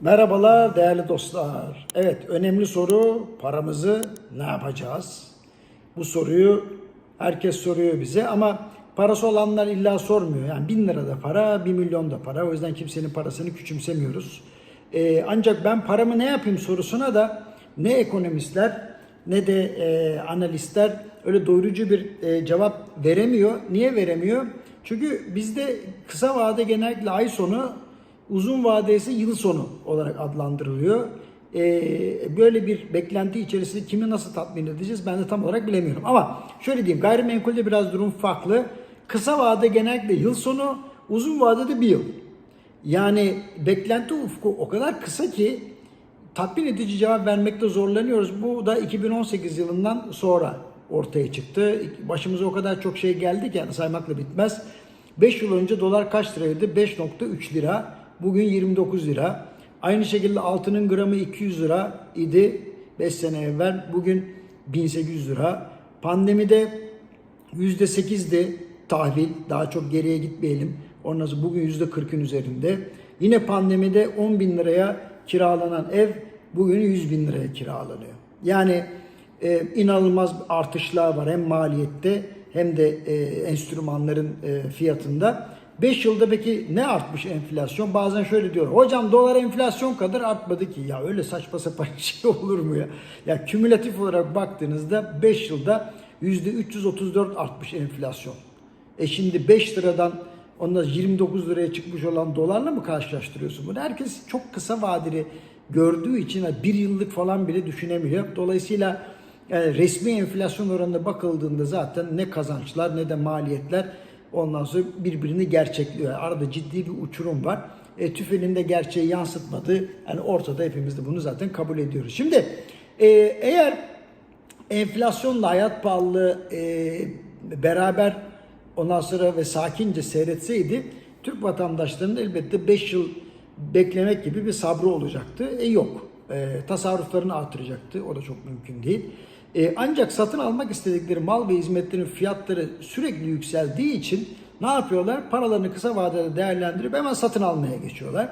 Merhabalar değerli dostlar. Evet önemli soru paramızı ne yapacağız? Bu soruyu herkes soruyor bize ama parası olanlar illa sormuyor. Yani bin lira da para, bir milyon da para. O yüzden kimsenin parasını küçümsemiyoruz. Ee, ancak ben paramı ne yapayım sorusuna da ne ekonomistler ne de e, analistler öyle doyurucu bir e, cevap veremiyor. Niye veremiyor? Çünkü bizde kısa vade genellikle ay sonu uzun vade ise yıl sonu olarak adlandırılıyor. Ee, böyle bir beklenti içerisinde kimi nasıl tatmin edeceğiz ben de tam olarak bilemiyorum. Ama şöyle diyeyim gayrimenkulde biraz durum farklı. Kısa vade genellikle yıl sonu, uzun vadede bir yıl. Yani beklenti ufku o kadar kısa ki tatmin edici cevap vermekte zorlanıyoruz. Bu da 2018 yılından sonra ortaya çıktı. Başımıza o kadar çok şey geldi ki yani saymakla bitmez. 5 yıl önce dolar kaç liraydı? 5.3 lira. Bugün 29 lira. Aynı şekilde altının gramı 200 lira idi 5 sene evvel. Bugün 1800 lira. Pandemide %8'di tahvil. Daha çok geriye gitmeyelim. Ondan sonra bugün %40'ın üzerinde. Yine pandemide 10 bin liraya kiralanan ev bugün 100 bin liraya kiralanıyor. Yani e, inanılmaz artışlar var hem maliyette hem de e, enstrümanların e, fiyatında. 5 yılda peki ne artmış enflasyon? Bazen şöyle diyor. Hocam dolar enflasyon kadar artmadı ki. Ya öyle saçma sapan şey olur mu ya? Ya kümülatif olarak baktığınızda 5 yılda %334 artmış enflasyon. E şimdi 5 liradan ondan 29 liraya çıkmış olan dolarla mı karşılaştırıyorsun bunu? Herkes çok kısa vadeli gördüğü için bir yıllık falan bile düşünemiyor. Dolayısıyla yani resmi enflasyon oranına bakıldığında zaten ne kazançlar ne de maliyetler ondan sonra birbirini gerçekliyor. Arada ciddi bir uçurum var. E, tüfeğinin de gerçeği yansıtmadığı yani ortada hepimiz de bunu zaten kabul ediyoruz. Şimdi e, eğer enflasyonla hayat pahalılığı e, beraber ondan sonra ve sakince seyretseydi Türk vatandaşlarının elbette 5 yıl beklemek gibi bir sabrı olacaktı. E yok. E, tasarruflarını artıracaktı. O da çok mümkün değil. E, ancak satın almak istedikleri mal ve hizmetlerin fiyatları sürekli yükseldiği için ne yapıyorlar? Paralarını kısa vadede değerlendirip hemen satın almaya geçiyorlar.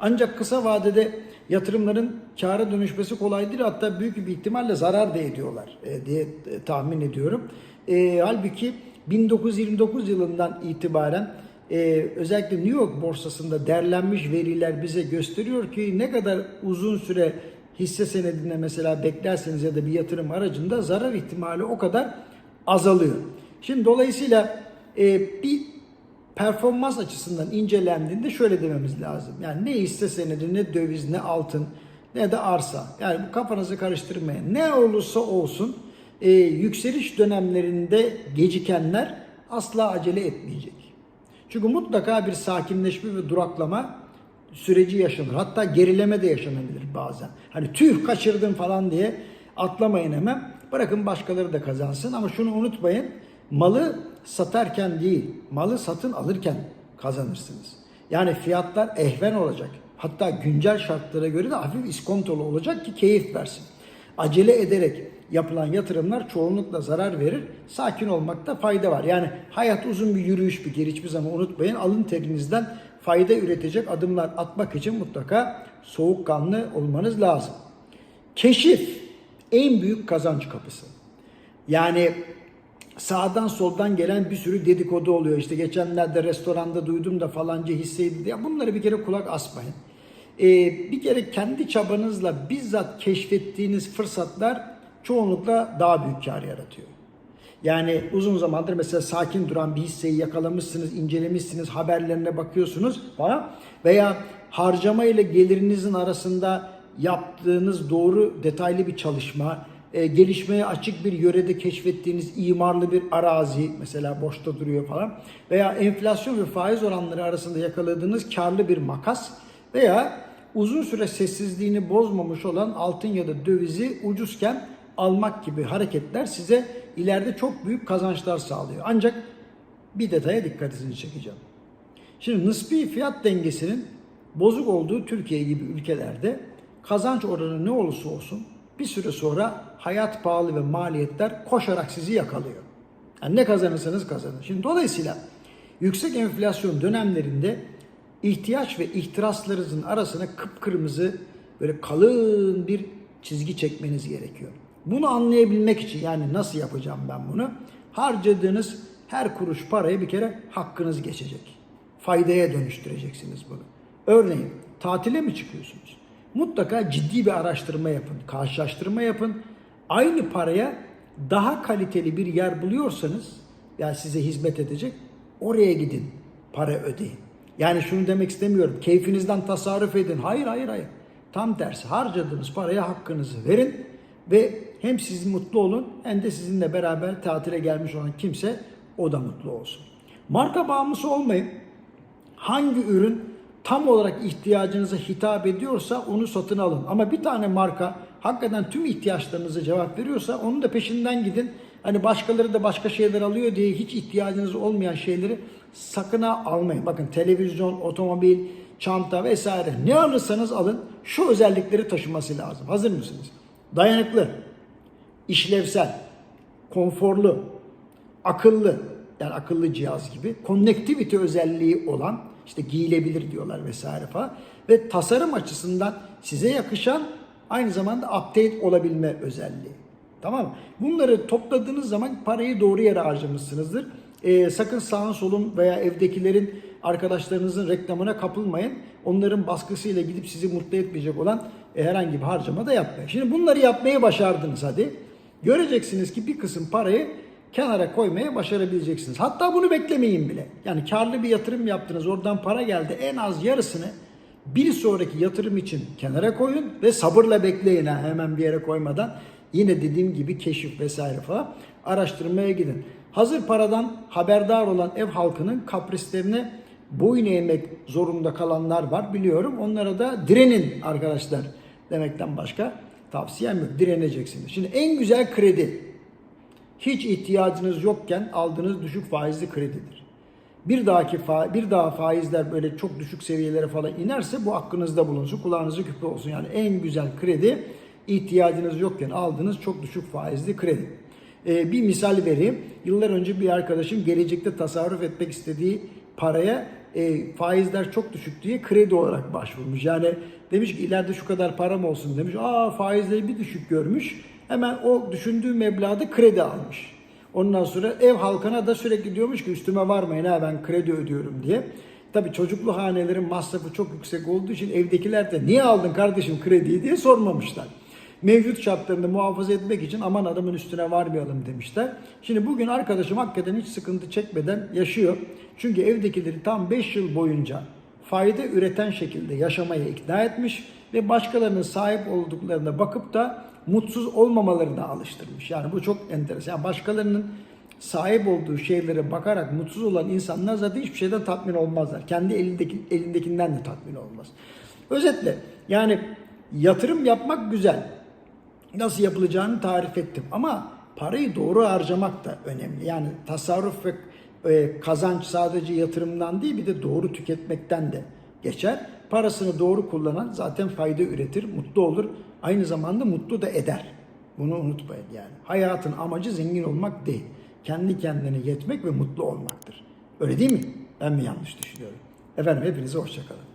Ancak kısa vadede yatırımların kâra dönüşmesi kolay değil. Hatta büyük bir ihtimalle zarar da ediyorlar e, diye e, tahmin ediyorum. E, halbuki 1929 yılından itibaren e, özellikle New York borsasında derlenmiş veriler bize gösteriyor ki ne kadar uzun süre hisse senedinde mesela beklerseniz ya da bir yatırım aracında zarar ihtimali o kadar azalıyor. Şimdi dolayısıyla e, bir performans açısından incelendiğinde şöyle dememiz lazım. Yani ne hisse senedi, ne döviz, ne altın, ne de arsa. Yani kafanızı karıştırmayın. Ne olursa olsun e, yükseliş dönemlerinde gecikenler asla acele etmeyecek. Çünkü mutlaka bir sakinleşme ve duraklama süreci yaşanır. Hatta gerileme de yaşanabilir bazen. Hani tüh kaçırdım falan diye atlamayın hemen. Bırakın başkaları da kazansın ama şunu unutmayın. Malı satarken değil, malı satın alırken kazanırsınız. Yani fiyatlar ehven olacak. Hatta güncel şartlara göre de hafif iskontolu olacak ki keyif versin. Acele ederek yapılan yatırımlar çoğunlukla zarar verir. Sakin olmakta fayda var. Yani hayat uzun bir yürüyüş bir kere hiçbir zaman unutmayın. Alın terinizden fayda üretecek adımlar atmak için mutlaka soğukkanlı olmanız lazım. Keşif en büyük kazanç kapısı. Yani sağdan soldan gelen bir sürü dedikodu oluyor. İşte geçenlerde restoranda duydum da falanca hisseydi diye. Bunları bir kere kulak asmayın. Ee, bir kere kendi çabanızla bizzat keşfettiğiniz fırsatlar çoğunlukla daha büyük kar yaratıyor. Yani uzun zamandır mesela sakin duran bir hisseyi yakalamışsınız, incelemişsiniz, haberlerine bakıyorsunuz falan. Veya harcama ile gelirinizin arasında yaptığınız doğru detaylı bir çalışma, e, gelişmeye açık bir yörede keşfettiğiniz imarlı bir arazi mesela boşta duruyor falan. Veya enflasyon ve faiz oranları arasında yakaladığınız karlı bir makas. Veya uzun süre sessizliğini bozmamış olan altın ya da dövizi ucuzken almak gibi hareketler size ileride çok büyük kazançlar sağlıyor. Ancak bir detaya dikkatinizi çekeceğim. Şimdi nispi fiyat dengesinin bozuk olduğu Türkiye gibi ülkelerde kazanç oranı ne olursa olsun bir süre sonra hayat pahalı ve maliyetler koşarak sizi yakalıyor. Yani ne kazanırsanız kazanın. Şimdi dolayısıyla yüksek enflasyon dönemlerinde ihtiyaç ve ihtiraslarınızın arasına kıpkırmızı böyle kalın bir çizgi çekmeniz gerekiyor. Bunu anlayabilmek için yani nasıl yapacağım ben bunu? Harcadığınız her kuruş parayı bir kere hakkınız geçecek. Faydaya dönüştüreceksiniz bunu. Örneğin tatile mi çıkıyorsunuz? Mutlaka ciddi bir araştırma yapın, karşılaştırma yapın. Aynı paraya daha kaliteli bir yer buluyorsanız, yani size hizmet edecek, oraya gidin, para ödeyin. Yani şunu demek istemiyorum, keyfinizden tasarruf edin. Hayır, hayır, hayır. Tam tersi, harcadığınız paraya hakkınızı verin ve hem siz mutlu olun hem de sizinle beraber tatile gelmiş olan kimse o da mutlu olsun. Marka bağımlısı olmayın. Hangi ürün tam olarak ihtiyacınıza hitap ediyorsa onu satın alın. Ama bir tane marka hakikaten tüm ihtiyaçlarınıza cevap veriyorsa onun da peşinden gidin. Hani başkaları da başka şeyler alıyor diye hiç ihtiyacınız olmayan şeyleri sakın almayın. Bakın televizyon, otomobil, çanta vesaire ne alırsanız alın şu özellikleri taşıması lazım. Hazır mısınız? Dayanıklı, işlevsel, konforlu, akıllı yani akıllı cihaz gibi connectivity özelliği olan işte giyilebilir diyorlar vesaire falan ve tasarım açısından size yakışan aynı zamanda update olabilme özelliği. Tamam mı? Bunları topladığınız zaman parayı doğru yere harcamışsınızdır. Ee, sakın sağın solun veya evdekilerin arkadaşlarınızın reklamına kapılmayın. Onların baskısıyla gidip sizi mutlu etmeyecek olan e, herhangi bir harcama da yapmayın. Şimdi bunları yapmayı başardınız hadi. Göreceksiniz ki bir kısım parayı kenara koymaya başarabileceksiniz. Hatta bunu beklemeyin bile. Yani karlı bir yatırım yaptınız, oradan para geldi. En az yarısını bir sonraki yatırım için kenara koyun ve sabırla bekleyin ha, hemen bir yere koymadan. Yine dediğim gibi keşif vesaire falan araştırmaya gidin. Hazır paradan haberdar olan ev halkının kaprislerine boyun eğmek zorunda kalanlar var biliyorum. Onlara da direnin arkadaşlar demekten başka tavsiyem yok. Direneceksiniz. Şimdi en güzel kredi hiç ihtiyacınız yokken aldığınız düşük faizli kredidir. Bir dahaki fa- bir daha faizler böyle çok düşük seviyelere falan inerse bu aklınızda bulunsun, kulağınızı küpe olsun. Yani en güzel kredi ihtiyacınız yokken aldığınız çok düşük faizli kredi. Ee, bir misal vereyim. Yıllar önce bir arkadaşım gelecekte tasarruf etmek istediği paraya e, faizler çok düşük diye kredi olarak başvurmuş. Yani demiş ki ileride şu kadar param olsun demiş. Aa faizleri bir düşük görmüş. Hemen o düşündüğü meblağda kredi almış. Ondan sonra ev halkına da sürekli diyormuş ki üstüme varmayın ha ben kredi ödüyorum diye. Tabi çocuklu hanelerin masrafı çok yüksek olduğu için evdekiler de niye aldın kardeşim krediyi diye sormamışlar. Mevcut şartlarını muhafaza etmek için aman adamın üstüne varmayalım demişler. Şimdi bugün arkadaşım hakikaten hiç sıkıntı çekmeden yaşıyor. Çünkü evdekileri tam 5 yıl boyunca fayda üreten şekilde yaşamaya ikna etmiş ve başkalarının sahip olduklarına bakıp da mutsuz olmamalarına alıştırmış. Yani bu çok enteresan. Yani başkalarının sahip olduğu şeylere bakarak mutsuz olan insanlar zaten hiçbir şeyden tatmin olmazlar. Kendi elindeki, elindekinden de tatmin olmaz. Özetle yani yatırım yapmak güzel. Nasıl yapılacağını tarif ettim ama parayı doğru harcamak da önemli. Yani tasarruf ve e, kazanç sadece yatırımdan değil bir de doğru tüketmekten de geçer. Parasını doğru kullanan zaten fayda üretir, mutlu olur. Aynı zamanda mutlu da eder. Bunu unutmayın yani. Hayatın amacı zengin olmak değil. Kendi kendine yetmek ve mutlu olmaktır. Öyle değil mi? Ben mi yanlış düşünüyorum? Efendim hepinize hoşçakalın.